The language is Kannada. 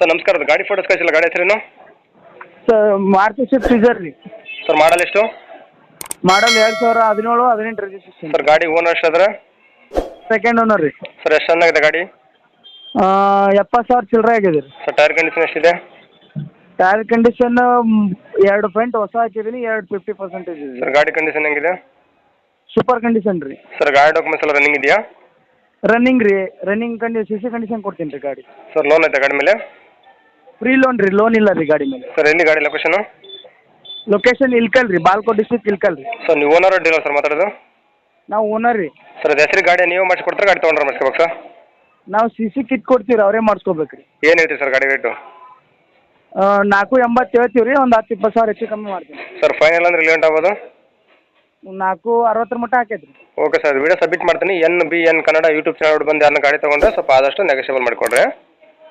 ಸರ್ ನಮಸ್ಕಾರ ಅದು ಗಾಡಿ ಫೋಟೋಸ್ ಕಳಿಸಿಲ್ಲ ಗಾಡಿ ಹೆಸರೇನು ಸರ್ ಮಾರುತಿ ಸ್ವಿಫ್ಟ್ ಡಿಸೈರ್ ರೀ. ಸರ್ ಮಾಡಲ್ ಎಷ್ಟು? ಮಾಡಲ್ ಎರಡು ಸಾವಿರ ಹದಿನೇಳು ಹದಿನೆಂಟು ರಿಜಿಸ್ಟ್ರೇಷನ್ ಸರ್ ಗಾಡಿ ಓನರ್ ಎಷ್ಟು ಎಷ್ಟಾದ್ರೆ ಸೆಕೆಂಡ್ ಓನರ್ ರೀ. ಸರ್ ಎಷ್ಟು ಚೆನ್ನಾಗಿದೆ ಗಾಡಿ? ಎಪ್ಪತ್ತು ಸಾವಿರ ಚಿಲ್ಲರೆ ಆಗಿದೆ ರೀ. ಸರ್ ಟೈರ್ ಕಂಡೀಷನ್ ಎಷ್ಟಿದೆ? ಟೈರ್ ಕಂಡೀಷನ್ ಎರಡು ಪಾಯಿಂಟ್ ಹೊಸ ಹಾಕಿದೀನಿ ಎರಡು ಫಿಫ್ಟಿ ಪರ್ಸೆಂಟೇಜ್ ಇದೆ. ಸರ್ ಗಾಡಿ ಕಂಡೀಷನ್ ಹೆಂಗಿದೆ? ಸೂಪರ್ ಕಂಡೀಷನ್ ರೀ. ಸರ್ ಗಾಡಿ ಡಾಕ್ಯುಮೆಂಟ್ಸ್ ಎಲ್ಲ ರನ್ನಿಂಗ್ ಇದೆಯಾ? ರನ್ನಿಂಗ್ ರೀ. ರನ್ನಿಂಗ್ ಕಂಡಿ ಸಿ ಸಿ ಕಂಡೀಷನ್ ಕೊಡ್ತೀನಿ ರೀ ಗಾಡಿ. ಸರ್ ಲೋನ್ ಐತೆ ಗಾಡಿ ಮೇಲೆ? ಫ್ರೀ ಲೋನ್ ರೀ ಲೋನ್ ಇಲ್ಲ ರೀ ಗಾಡಿ ಮೇಲೆ. ಸರ್ ಎಲ್ಲಿ ಗಾಡಿ ಲೊಕೇಶನ್ ಲೊಕೇಶನ್ ಇಲ್ಕಲ್ ರೀ ಬಾಲ್ಕೋಟ್ ಡಿಸ್ಟ್ರಿಕ್ಟ್ ಇಲ್ಕಲ್ ರೀ ಸರ್ ನೀವು ಓನರ್ ಡೀಲರ್ ಸರ್ ಮಾತಾಡೋದು? ನಾವು ಓನರ್ ರೀ. ಸರ್ ಅದು ಹೆಸರು ಗಾಡಿ ನೀವು ಮಾಡಿಸ್ಕೊಡ್ತಾರೆ ಗಾಡಿ ತೊಗೊಂಡ್ರೆ ಮಾಡಿಸ್ಕೋಬೇಕು ಸರ್ ನಾವು ಸಿ ಸಿ ಕಿಟ್ ಕೊಡ್ತೀವಿ ಅವರೇ ಮಾಡಿಸ್ಕೋಬೇಕು ರೀ. ಏನು ಹೇಳ್ತೀವಿ ಸರ್ ಗಾಡಿ ರೇಟು ನಾಲ್ಕು ಎಂಬತ್ತು ಹೇಳ್ತೀವಿ ರೀ ಒಂದು ಹತ್ತು ಇಪ್ಪತ್ತು ಸಾವಿರ ಹೆಚ್ಚು ಕಮ್ಮಿ ಮಾಡ್ತೀವಿ. ಸರ್ ಫೈನಲ್ ಅಂದ್ರೆ ರಿಲೇಟ್ ಆಗ್ಬೋದು? ನಾಲ್ಕು ಅರವತ್ತರ ಮಟ್ಟ ಹಾಕೈತೆ ರೀ ಓಕೆ ಸರ್ ವಿಡಿಯೋ ಸಬ್ಮಿಟ್ ಮಾಡ್ತೀನಿ N B N Kannada YouTube channel ಬಂದು ಅನ್ನ ಗಾಡಿ ತೊಗೊಂಡ್ರೆ ಸ್ವಲ್ಪ ಆದಷ್ಟು ನೆಗೋಷಿಯಬಲ್ ಮಾಡಿಕೊಡ್ರಿ.